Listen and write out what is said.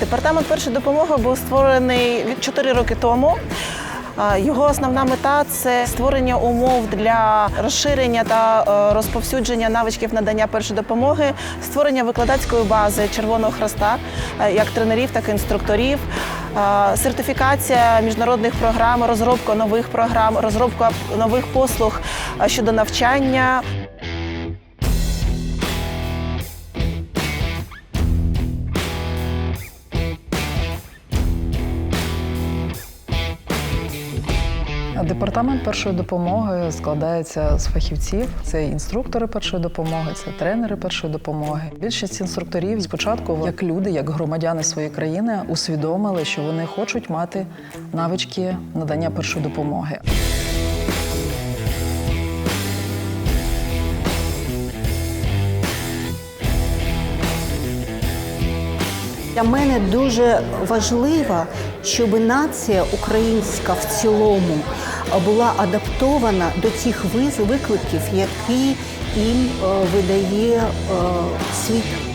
Департамент першої допомоги був створений від 4 роки тому. Його основна мета це створення умов для розширення та е, розповсюдження навичків надання першої допомоги, створення викладацької бази Червоного Хреста, е, як тренерів, так і інструкторів, сертифікація міжнародних програм, розробка нових програм, розробка нових послуг е, щодо навчання. Департамент першої допомоги складається з фахівців. Це інструктори першої допомоги, це тренери першої допомоги. Більшість інструкторів спочатку, як люди, як громадяни своєї країни, усвідомили, що вони хочуть мати навички надання першої допомоги. Для мене дуже важливо, щоб нація українська в цілому була адаптована до тих викликів, які їм е, видає е, світ.